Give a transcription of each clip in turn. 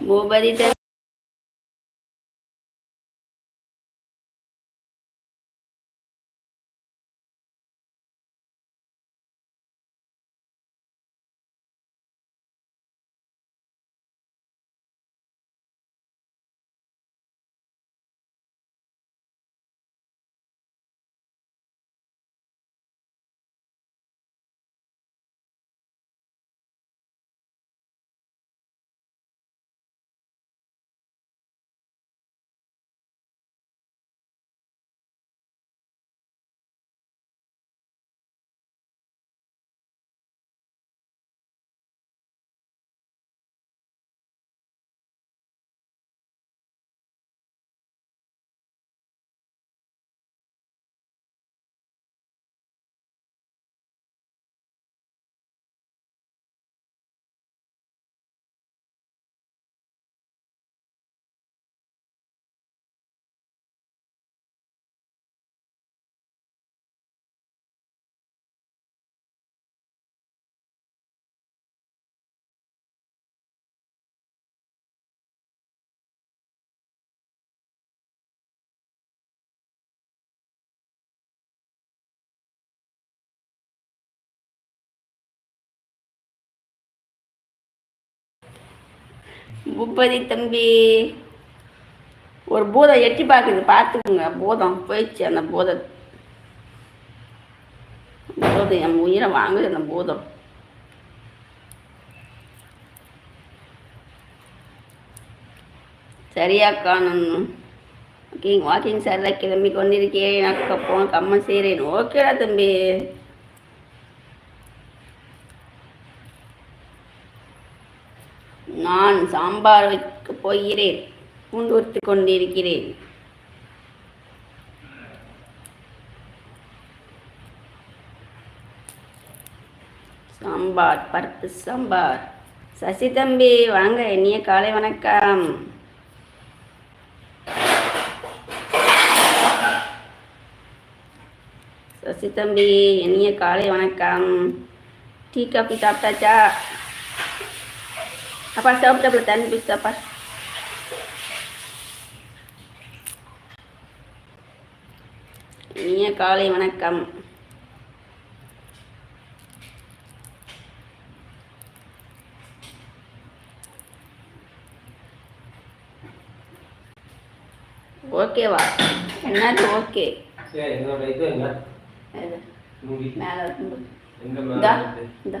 பூபதி தம்பி பூபதி தம்பி. ஒரு பூதம் எட்டி பார்க்குது பார்த்துக்குங்க. பூதம் போயிடுச்சு அந்த பூதம். பூதம் என் உயிரை வாங்குது அந்த பூதம். சரியா காணும் வாக்கிங் வாக்கிங் சரியாக கிளம்பி கொண்டிருக்கேன் அக்கா போன கம்ம செய்கிறேன் ஓகேடா தம்பி. நான் சாம்பார் வைக்க போகிறேன். பூண்டு உரித்து கொண்டிருக்கிறேன். சாம்பார் பருப்பு சாம்பார். சசி தம்பி வாங்க இனிய காலை வணக்கம். சசி தம்பி இனிய காலை வணக்கம். டீ காஃபி சாப்பிட்டாச்சா? அப்பா சாப்பிட்டப்பல தண்ணி பிடிச்சாப்பா இனிய காலை வணக்கம் ஓகேவா என்னது ஓகே சரி என்னோட இது என்ன மேலே இந்தா இந்தா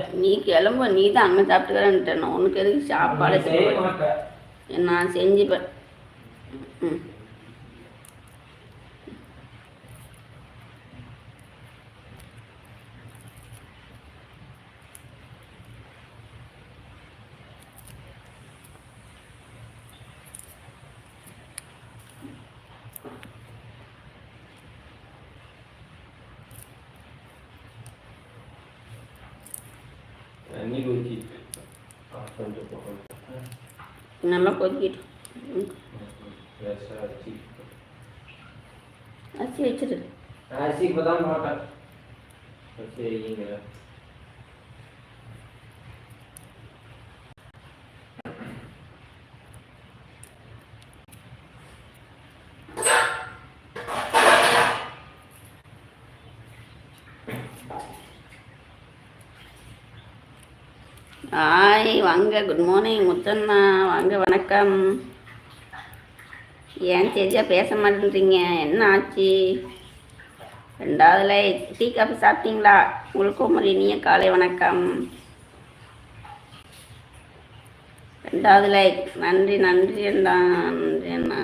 நீ கிளம்பு நீ தான் அங்கே சாப்பிட்டுக்கிறேன்ட்டேன் உனக்கு எதுக்கு சாப்பாடு நான் செஞ்சுப்பேன் ம் தண்ணி போகணும் நல்லா கொதிக்கிட்டு. அரிசி வச்சிரு. அரிசி இப்போ தான் போட்டேன் சரிங்க ஹாய் வாங்க குட் மார்னிங் முத்தண்ணா வாங்க வணக்கம். ஏன் சரியா பேச மாட்டேன்றீங்க? என்ன ஆச்சு? ரெண்டாவதுல டீ காஃபி சாப்பிட்டீங்களா? உங்களுக்கும் ஒரு இனிய காலை வணக்கம். ரெண்டாவது லைக் நன்றி நன்றி அண்ணா நன்றி அண்ணா.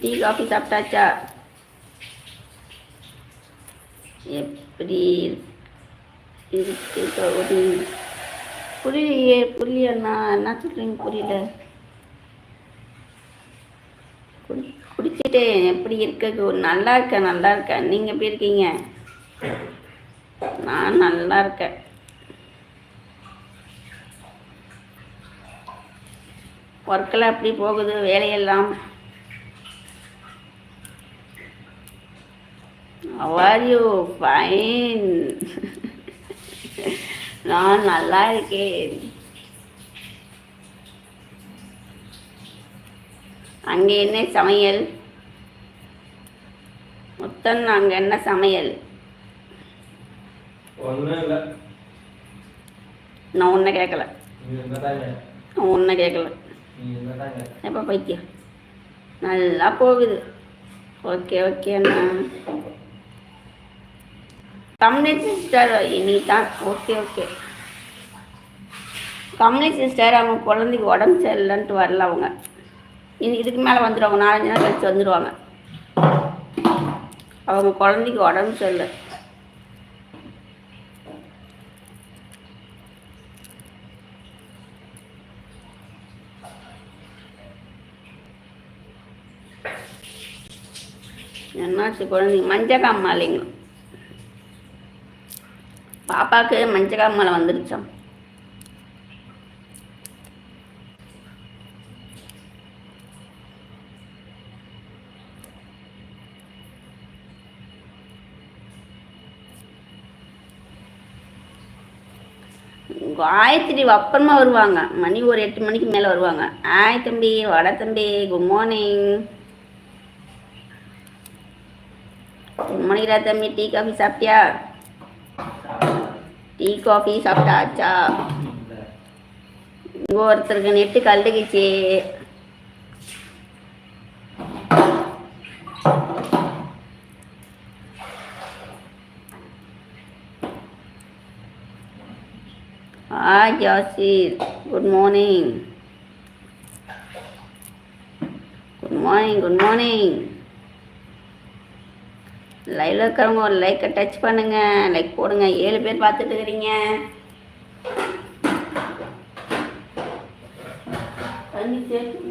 டீ காஃபி சாப்பிட்டாச்சா? எப்படி இருக்கு கௌரி புரியலையே புரியலண்ணா என்ன சொல்கிறீங்க புரியல? குடி குடிச்சிட்டு எப்படி இருக்க? நல்லா இருக்கேன் நல்லா இருக்கேன். நீங்கள் எப்படி இருக்கீங்க? நான் நல்லா இருக்கேன். ஒர்க்கெல்லாம் எப்படி போகுது? வேலையெல்லாம்? How are you? Fine. நான் நல்லா இருக்கேன். அங்கே என்ன சமையல்? மொத்தம் அங்கே என்ன சமையல்? நான் ஒன்றை கேட்கல நான் ஒன்றை கேட்கல எப்போ பைத்தியம் நல்லா போகுது. ஓகே ஓகே அண்ணா. கம்யூனிஸ்ட் சிஸ்டர் நீ தான். Okay okay. கம்யூனிஸ்ட் சிஸ்டர் அவங்க குழந்தைக்கு உடம்பு சரியில்லைன்ட்டு வரல அவங்க. இனி இதுக்கு மேலே வந்துடுவாங்க நாலஞ்சு நாள் கழிச்சு வந்துடுவாங்க அவங்க குழந்தைக்கு உடம்பு சரியில்லை. என்னாச்சு குழந்தைங்க மஞ்சள் இல்லைங்களா? பாப்பாவுக்கு மஞ்சள் காமாலை வந்துருச்சோம் காயத்ரி அப்புறமா வருவாங்க. மணி ஒரு எட்டு மணிக்கு மேலே வருவாங்க. ஆய் தம்பி வட தம்பி குட் மார்னிங் குட் மார்னிங் தம்பி டீ காஃபி சாப்பிட்டியா? டீ காஃபி சாப்பிட்டாச்சா இங்கே ஒருத்தருக்கு நெட்டு கழுதுகிச்சு hi Jasir good morning good morning good morning லைவ்ல இருக்கிறவங்க ஒரு லைக்கை டச் பண்ணுங்க. லைக் போடுங்க. ஏழு பேர் பார்த்துட்டு இருக்கிறீங்க. தண்ணி சேர்த்து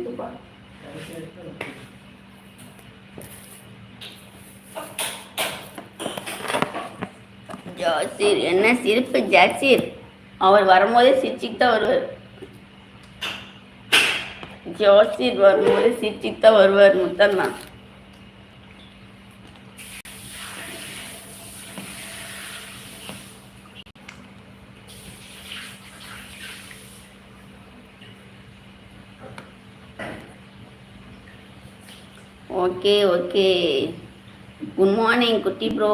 ஜாசீர் என்ன சிரிப்பு ஜாசீர் அவர் வரும்போதே சிரிச்சுட்டு தான் வருவார். ஜோசியர் வரும்போது சிரிச்சுட்டு தான் வருவார் Muthanna. Okay okay. Good morning குட்டி ப்ரோ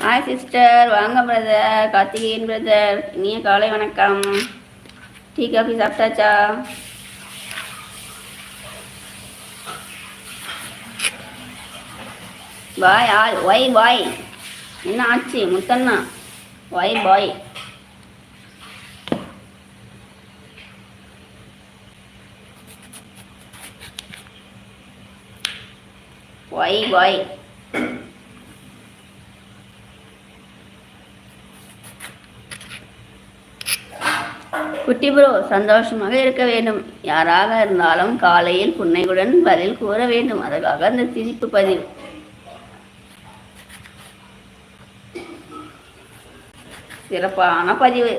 ஹாய் சிஸ்டர் வாங்க பிரதர் கார்த்திகேயன் பிரதர் இனிய காலை வணக்கம். டீ காஃபி சாப்பிட்டாச்சா பாய் ஆல் ஒய் பாய் என்ன ஆச்சு முத்தண்ணா ஒய் பாய் ஒய் பாய் குட்டி ப்ரோ சந்தோஷமாக இருக்க வேண்டும். யாராக இருந்தாலும் காலையில் புன்னையுடன் பதில் கூற வேண்டும். அதற்காக அந்த சிரிப்பு பதிவு சிறப்பான பதிவு.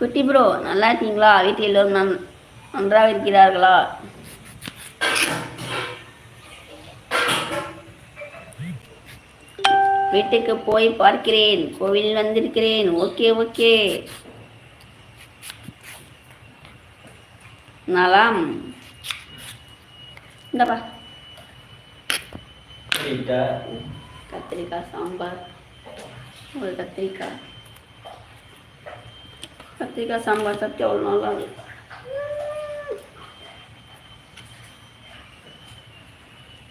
குட்டி ப்ரோ நல்லா இருக்கீங்களா? வீட்டில் எல்லோரும் நன் நன்றாக இருக்கிறார்களா? வீட்டுக்கு போய் பார்க்கிறேன். கோவில் வந்திருக்கிறேன். Okay okay. நலம். இந்தப்பா. கத்திரிக்காய். சாம்பார். ஒரு கத்திரிக்காய். கத்திரிக்காய் சாம்பார் சாப்பிட்டு அவ்வளோ நல்லா இருக்கு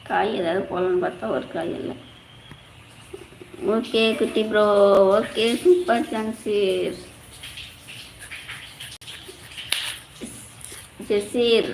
காய் ஏதாவது போடலான்னு பார்த்தா ஒரு காய் இல்லை ஓகே குட்டி ப்ரோ ஓகே சூப்பர் சான்சீர் ஜெசீர்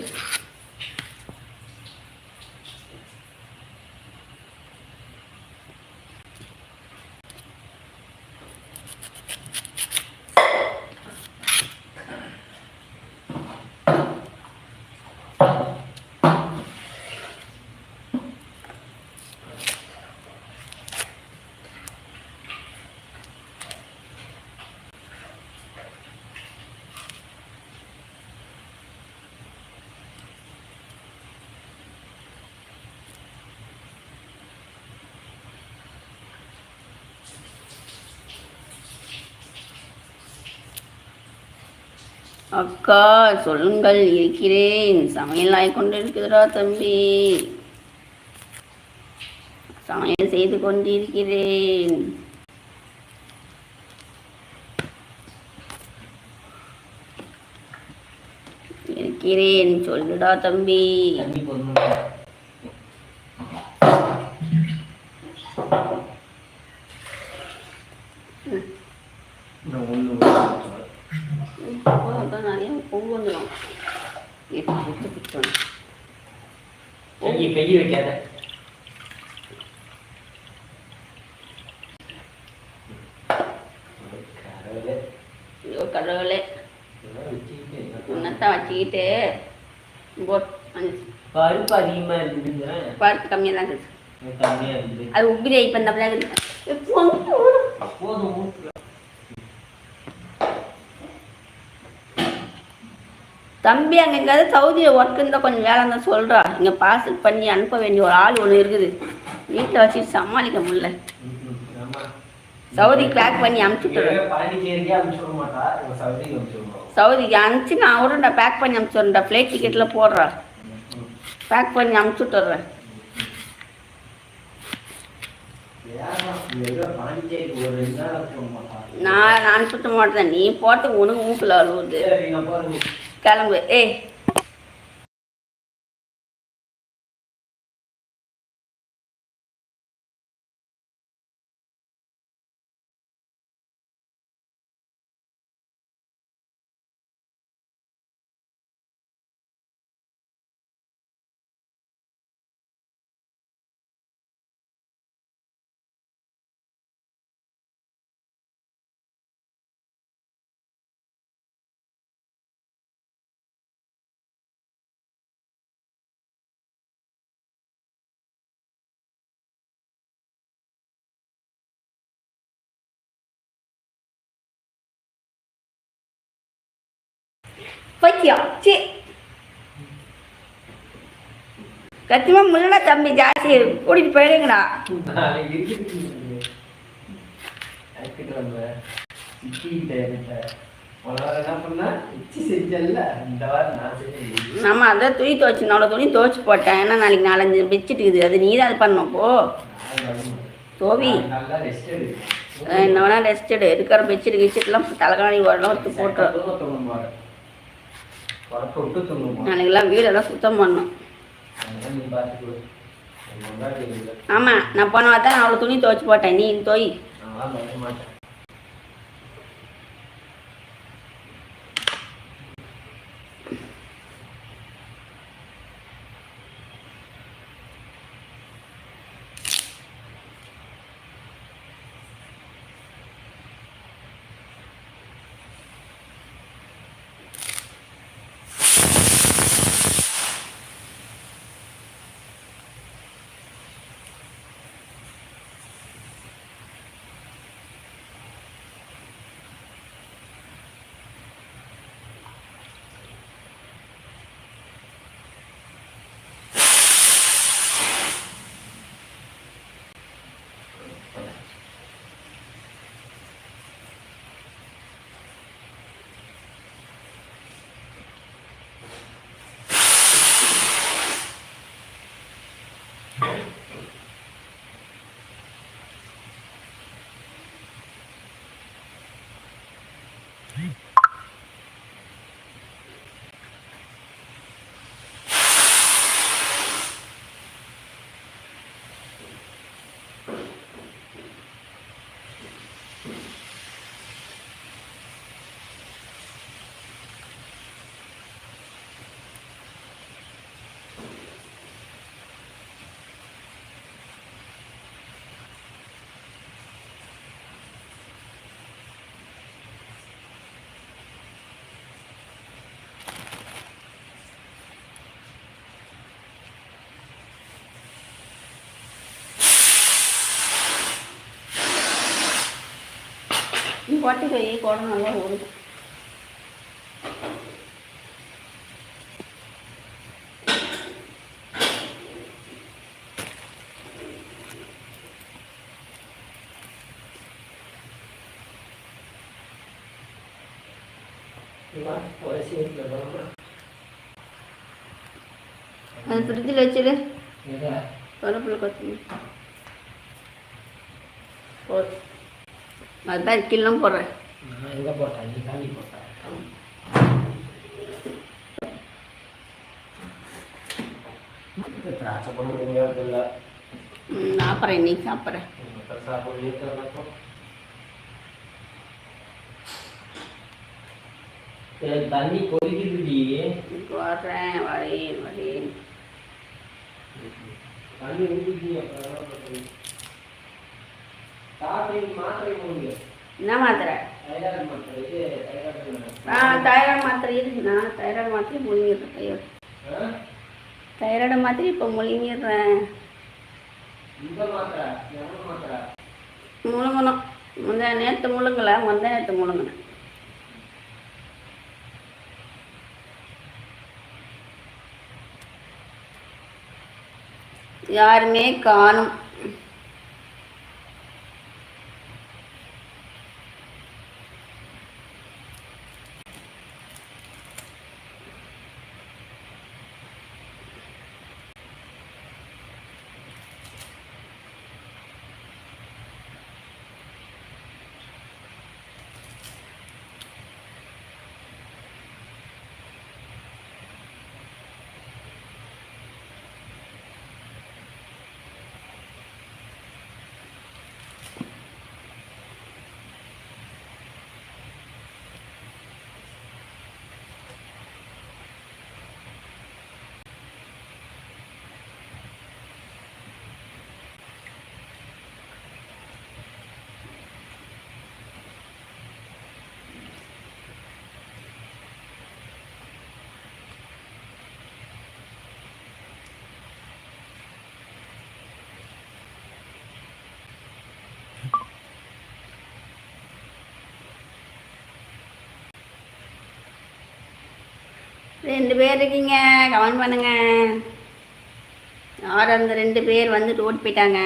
அக்கா சொல்லுங்கள் இருக்கிறேன். சமையல் ஆகி கொண்டிருக்கிறதா தம்பி? சமையல் செய்து கொண்டிருக்கிறேன். இருக்கிறேன். சொல்லுடா தம்பி. கையை வைக்காத. கடவுளே, ஐயோ கடவுளே. உன்னத்தான் வச்சுக்கிட்டு பருப்பு அதிகமா இருக்குதுங்க பருப்பு கம்மியாக தான் கம்மியா இருக்குது அது உப்பிரி இப்போ இந்த பிள்ளை போதும் தம்பி அங்கே எங்கேயாவது சவுதியில் ஒர்க் இருந்தால் கொஞ்சம் வேலை இருந்தால் சொல்கிறா இங்கே பார்சல் பண்ணி அனுப்ப வேண்டிய ஒரு ஆள் ஒன்று இருக்குது. வீட்டில் வச்சுட்டு சமாளிக்க முடியல. சவுதி பேக் பண்ணி அனுப்பிச்சுட்டுறேன் இவன் பாண்டிச்சேரிக்கே அனுப்பிச்சு விட மாட்டா. இவன் சவுதிக்கு அனுப்பிச்சு நான் கூட பேக் பண்ணி அனுப்பிச்சுட்றேன் ஃப்ளைட் டிக்கெட்டில் போடுறா. பேக் பண்ணி அனுப்பிச்சுட்டுறேன். நான் நான் அனுப்பிச்சுட்ட மாட்டேன். நீ போட்டு உனக்கு மூக்கில் அழுவுது. கிளம்பு ஏய் பைத்தியம் சி சத்தியமா முள்ள தம்பி ஜாஸ்தி கூட்டிட்டு போயிடுங்கடா நம்ம அதான் துணி துவைச்சு அவ்வளோ துணி துவைச்சு போட்டேன் ஏன்னா நாளைக்கு நாலஞ்சு பெட்ஷீட் இருக்குது அது நீ தான் அது பண்ணணும் போ தோவி என்ன வேணா ரெஸ்ட் எடு இருக்கிற பெட்ஷீட் கிட்ஷீட்லாம் தலைகாணி வரலாம் எடுத்து போட்டு நாளைக்கெல்லாம் வீடெல்லாம் சுத்தம் இல்லை. ஆமாம் நான் போன வாரம் தான் அவ்வளோ துணி துவைச்சு போட்டேன். நீ தோய் Mm-hmm. போட்டு போய் குடம் நல்லா ஊறும் உரசி வைக்கணும் அது ஃப்ரிட்ஜில் வச்சிடு எதை கருப்பில் அதுதான் கில்லாம் போடுறேன். எங்கே போட்டேன்? நீ தாண்டி போட்டேன். திராட்சை பண்ண முடியாது இல்லை சாப்பிட்றேன் இன்னைக்கு சாப்பிட்றேன் தண்ணி கொதிக்குதுடி. வர்றேன் வரேன் வரேன் தண்ணி அப்புறம் என்ன மாத்திரை? இது தைராய்டு மாத்திரை. இருக்கு. நான் தைராய்டு மாத்திரை முழுங்கிடுறேன் தைராய்டு மாத்திரை இப்போ முழுங்கிடுறேன். முழுங்கணும். முந்தைய நேற்று முழுங்கலை முந்தைய நேற்று முழுங்கினேன். யாருமே காணும். ரெண்டு பேர் இருக்கீங்க. கமெண்ட் பண்ணுங்க. யார் அந்த ரெண்டு பேர் வந்துட்டு ஓட்டு போயிட்டாங்க?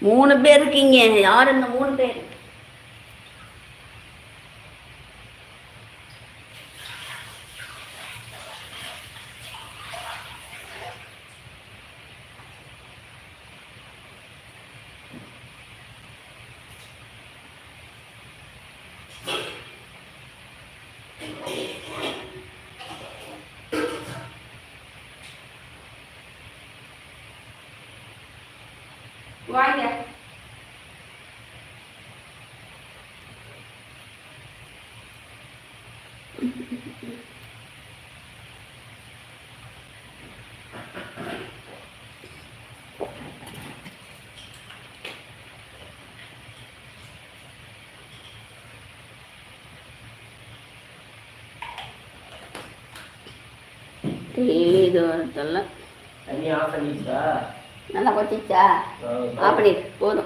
மூணு பேர் இருக்கீங்க. யார் இந்த மூணு பேர்? ini telak. Ini apa nih, Nala? Oh, apa nih? Bodoh.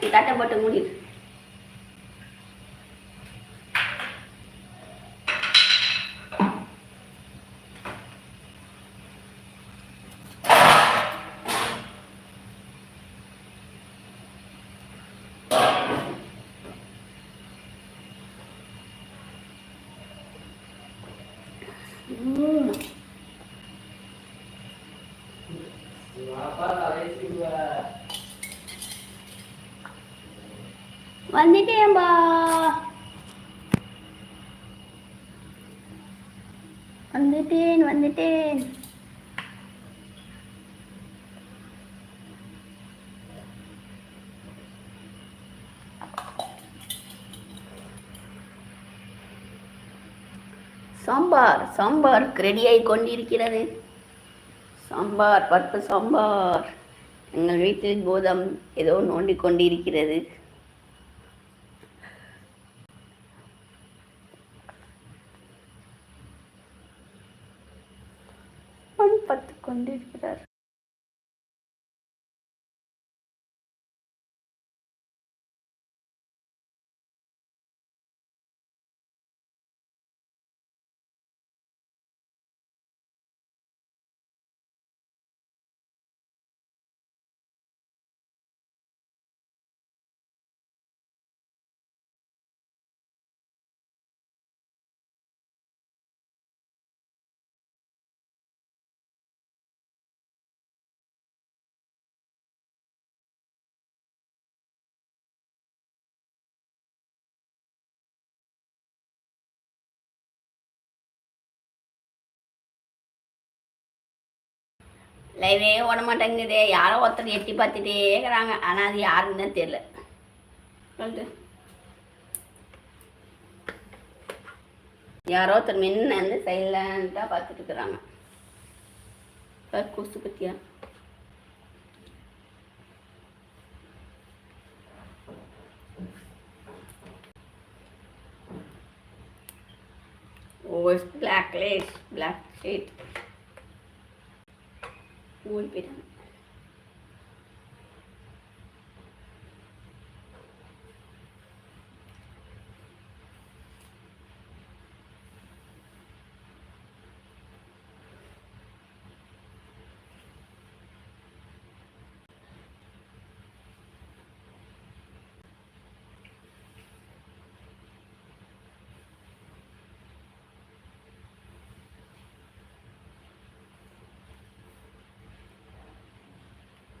Kita coba bodoh. பண்ணிடு போதும் சாம்பார் சாம்பார் ரெடியாகி கொண்டிருக்கிறது. சாம்பார் பருப்பு சாம்பார். எங்கள் வீட்டில் போதம் ஏதோ நோண்டி கொண்டிருக்கிறது. பத்து கொண்டிருக்கிறார் லைவே ஓட மாட்டேங்குது. யாரோ ஒருத்தர் எட்டி பார்த்துட்டே இருக்கிறாங்க. ஆனால் அது யாருன்னு தான் சொல்லிட்டு யாரோ ஒருத்தர் மின்ன வந்து சைலண்ட்டாக பார்த்துட்டு இருக்கிறாங்க. கொசு பற்றியா ஓ it's black lace black sheet ஓடி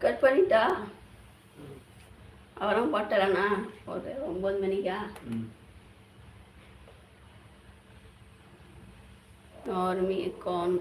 கட் பண்ணிட்டா? அவரும் போட்டலாண்ணா. ஒரு ஒம்பது மணிக்கா? ஒரு மீ கோன்